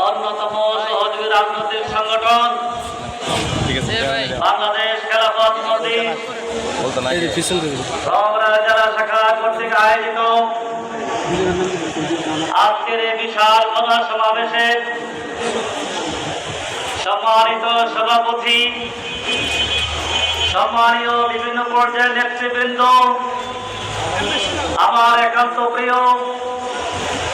অন্যতম সহযোগী রাজনৈতিক সংগঠন ঠিক আছে বাংলাদেশ খেলাফত জেলা শাখা কর্তৃক আয়োজিত আজকের এই বিশাল মহা সমাবেশে সম্মানিত সভাপতি সম্মানীয় বিভিন্ন পর্যায়ের নেতৃবৃন্দ আমার একান্ত প্রিয়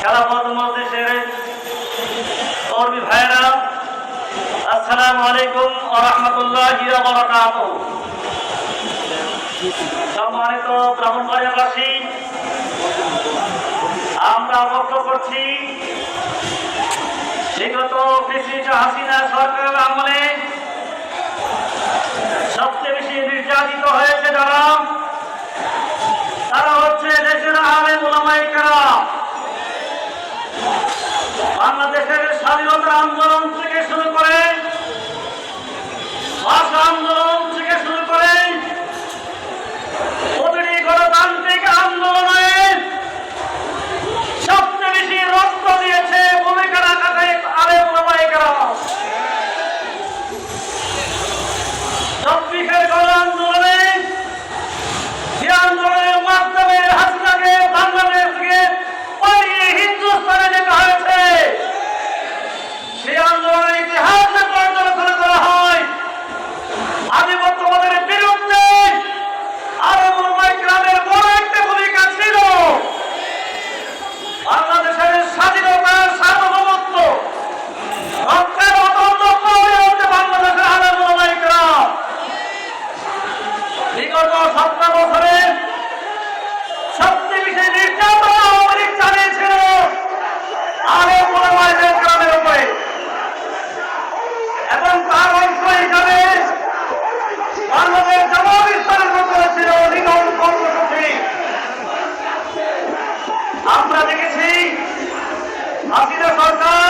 খেলাফত মহাদেশের কর্মী ভাইরা আসসালামু আলাইকুম রহমতুল্লাহি সম্মানিত ব্রাহ্মণবাড়িয়াবাসী আমরা লক্ষ্য করছি, বিগত কৃষিজ হাসিনা সরকারের আমলে সবচেয়ে বেশি নির্যাতিত হয়েছে যারা, তারা হচ্ছে দেশের আলে স্বাধীনতা আন্দোলন করে বিগত সতেরো বছরে নির্যাতন আওয়ামী চালিয়েছিল আরও গ্রামের উপরে। এবং তার অংশ হিসাবে বাংলাদেশ জবাব বিস্তারিত করেছিল কর্মসূচি। আমরা দেখেছি হাসিনা সরকার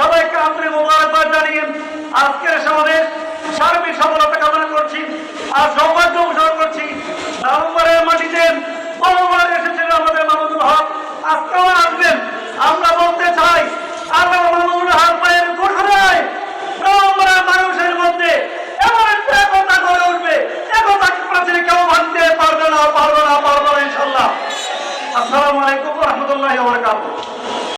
সবাইকে আন্তরিক মোবারকবাদ জানিয়ে আজকের সমাবেশ সার্বিক সফলতা কামনা করছি আর সৌভাগ্য ঘোষণা করছি। নভেম্বরের মাটিতে বহুবার এসেছিলেন আমাদের মাহমুদুল হক। আজকেও আসবেন। আমরা বলতে চাই আমরা মাহমুদুল হক ভাইয়ের ঘোষণায় নভেম্বরের মানুষের মধ্যে এমন একটা একতা গড়ে উঠবে। একতা প্রাচীর কেউ ভাঙতে পারবে না পারবে না পারবে না ইনশাল্লাহ আসসালামু আলাইকুম রহমতুল্লাহ বরকাত